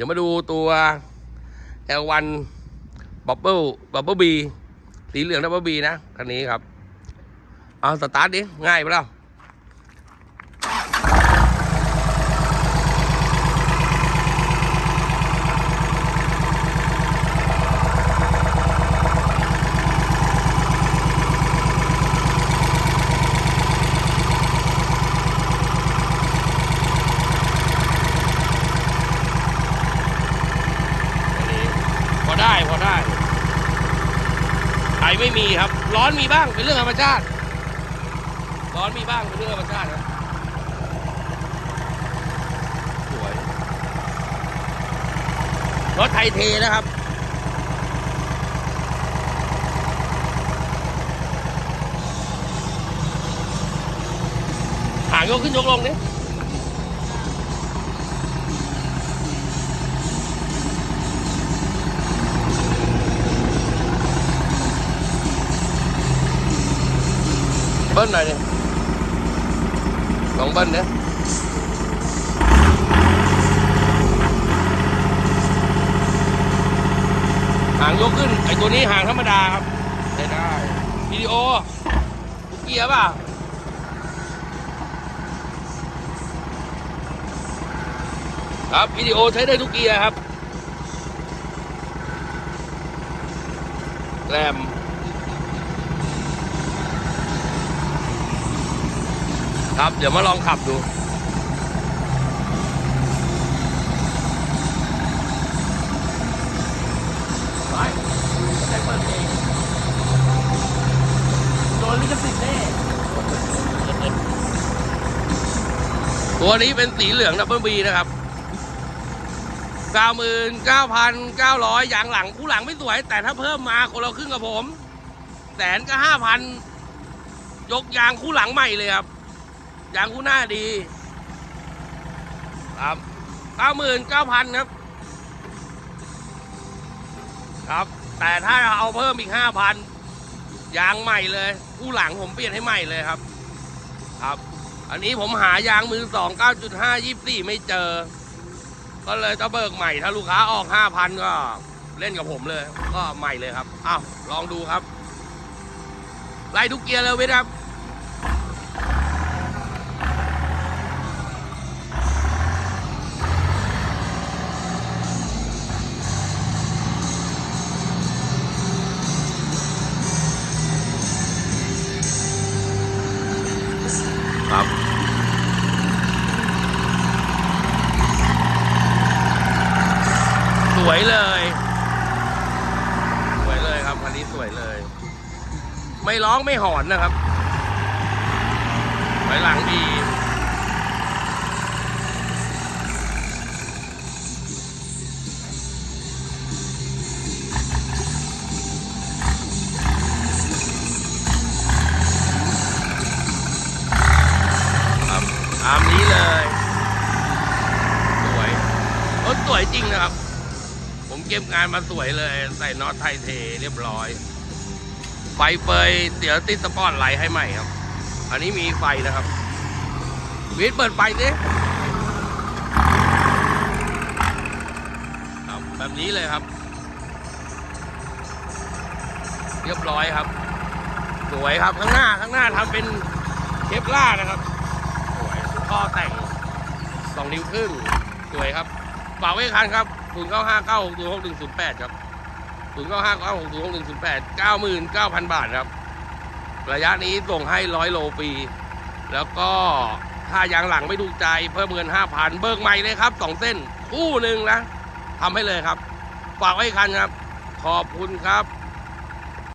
ดี๋ยวมาดูตัว L1 Bubble Bubble B สีเหลือง Bubble B นะคันนี้ครับ เอาสตาร์ทดิ ง่ายไปแล้ว อันนี้ พอได้พอได้ไอไม่มีครับ ร้อนมีบ้างเป็นเรื่องธรรมชาติ ร้อนมีบ้างเป็นเรื่องธรรมชาติครับสวยรถไทยเทนะครับหางยกขึ้นยกลงนี่ บิ้ลหน่อยดิลองเบิ้ลเนี่ยหางยกขึ้น ไอตัวนี้หางธรรมดาครับใช้ได้วิดีโอทุกเกียร์ป่ะครับวิดีโอใช้ได้ทุกเกียร์ครับแรม ครับ เดี๋ยวมาลองขับดูไปได้เปิดเพลงโดนลิขสิทธิ์แน่ตัวนี้เป็นสีเหลืองดับเบิลบีนะครับ99,900อย่างหลังคู่หลังไม่สวย แต่ถ้าเพิ่มมาคนเราครึ่งกับผม แสนก็5,000ยกยางคู่หลังใหม่เลยครับ ยางคู่หน้าดีครับเก้าหมื่นเก้าพันครับ ครับ แต่ถ้าเอาเพิ่มอีกห้าพันยางใหม่เลย คู่หลังผมเปลี่ยนให้ใหม่เลยครับ ครับ อันนี้ผมหายางมือสองเก้าจุดห้ายี่สี่ไม่เจอ ก็เลยต้องเบิกใหม่ ถ้าลูกค้าออกห้าพันก็เล่นกับผมเลย ก็ใหม่เลยครับอ้าวลองดูครับไล่ทุกเกียร์เลยเว้ยครับ วยเลย สวยเลยครับคันนี้สวยเลย ไม่ร้องไม่หอนนะครับถอยหลังดีตามนี้เลย สวยรถสวยจริงนะครับ เก็บงานมาสวยเลย ใส่น็อตไทยเทเรียบร้อย ไฟเฟยเดี๋ยวติดสปอตไลท์ให้ใหม่ครับ อันนี้มีไฟนะครับ วิทเปิดไฟสิครับแบบนี้เลยครับ เรียบร้อยครับ สวยครับข้างหน้าข้างหน้าทำเป็นเคปล่านะครับสวยท่อแต่งสองนิ้วครึ่งสวยครับฝากไว้คันครับ ศูนย์เก้าห้าเก้าหกศูนย์หกหนึ่งศูนย์แปดครับศูนย์เก้าห้าเก้าหกศูนย์หกหนึ่งศูนย์แปดเก้าหมื่นเก้าพันบาทครับ ระยะนี้ส่งให้ร้อยโลฟีแล้วก็ถ้ายางหลังไม่ถูกใจเพิ่มเงินห้าพันเบิกใหม่เลยครับสองเส้นคู่หนึ่งนะทำให้เลยครับ ฝากไว้คันครับ ขอบคุณครับ